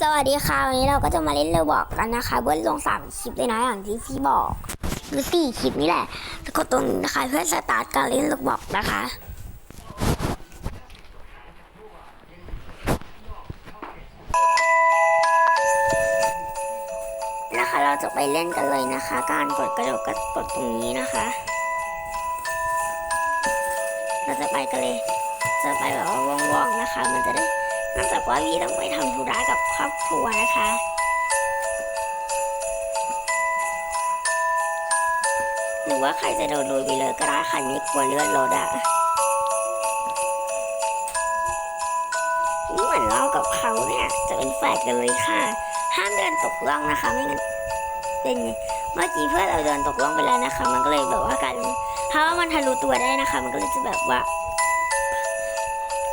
สวัสดีค่ะ วันนี้เราก็จะมาเล่นเรบอกกันนะคะเบิ้ลลงสามคลิปเลยนะอย่างที่พี่บอกหรือสี่คลิปนี่แหละแล้วก็ตรงนี้นะคะเพื่อสตาร์ทการเล่นเรบอกนะคะ นะคะเราจะไปเล่นกันเลยนะคะ การกดกระโดดก็กดตรงนี้นะคะ เราจะไปกันเลย จะไปแบบว่าว่องๆนะคะ มันจะได้ นอกจากว่าวีต้องไปทำธุระกับครอบครัวนะคะ หรือว่าใครจะโดนลุยไปเลยก็ได้ค่ะไม่กลัวเลือดรถอะนี่เหมือนเรากับเขาเนี่ยจะเป็นแฝดกันเลยค่ะ ห้ามเดินตกล่องนะคะไม่งั้นเป็นเมื่อกี้เพื่อนเราเดินตกล่องไปแล้วนะคะ มันก็เลยแบบว่าการถ้าว่ามันทะลุตัวได้นะคะ มันก็เลยจะแบบว่า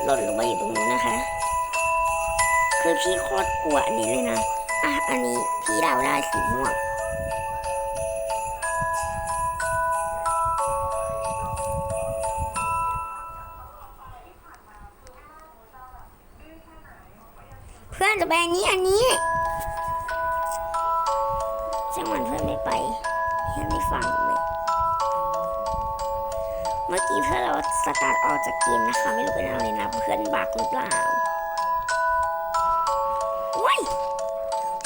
หล่นลงมาอยู่ตรงนู้นนะคะ คือพี่โคตรกลัวอันนี้เลยนะ อะ อันนี้พี่ดาวได้สีม่วงเพื่อนจะไปอันนี้อันนี้จังหวะเพื่อนไม่ไปเพื่อนไม่ฟังเลยเมื่อกี้เพื่อนเราสตาร์ทออกจากเกมนะคะ ไม่รู้เป็นอะไรนะ เพื่อนบักหรือเปล่า ย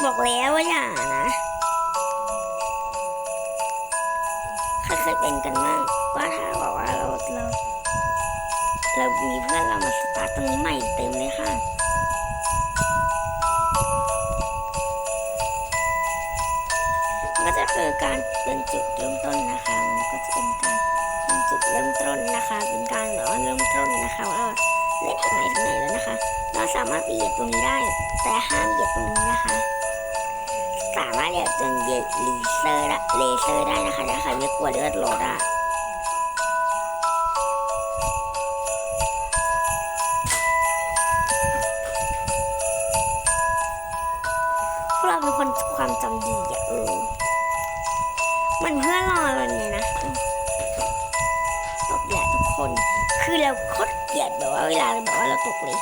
บอกแล้วว่าอย่านะใครเคยเป็นกันบ้างว่าถ้าบอกว่าเราเราเรามีเพื่อนเรามาสตาร์ทตรงนี้ใหม่เต็มเลยค่ะมันก็จะคือการเป็นจุดเริ่มต้นนะคะ มันก็จะเป็นการเป็นจุดเริ่มต้นนะคะ เป็นการเริ่มต้นนะคะ ว่าเล่นถึงไหนถึงไหนแล้วนะคะ เราสามารถไปเหยียบตรงนี้ได้ แต่ห้ามเหยียบตรงนี้นะคะ สามารถเหยียบจนเหยียบเลเซอร์ละเลเซอร์ได้นะคะถ้าใครไม่กลัวเลือดรถอะพวกเราเป็นคนความจำดีอะเออมันเพื่อนรอเราเนี่ยนะตกแหละทุกคน คือเราโคตรเกลียดแบบว่าเวลาเราแบบว่าเราตกเลย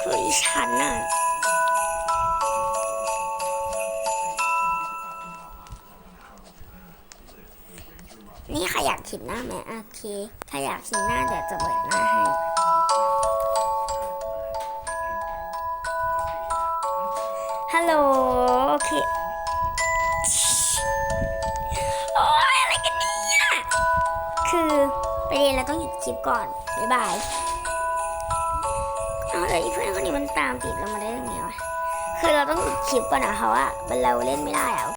คืออีฉันน่ะนี่ใครอยากขีดหน้าไหมโอเค ถ้าอยากขีดหน้าเดี๋ยวจะเปิดหน้าให้ฮัลโหล โอเค คือไปเรียนแล้วต้องหยุดคลิปก่อน บ๊ายบายเอาเลยเพื่อนคนนี้มันตามติดเรามาได้ยังไงวะ คือเราต้องหยุดคลิปก่อนนะเพราะว่าเราเล่นไม่ได้อะ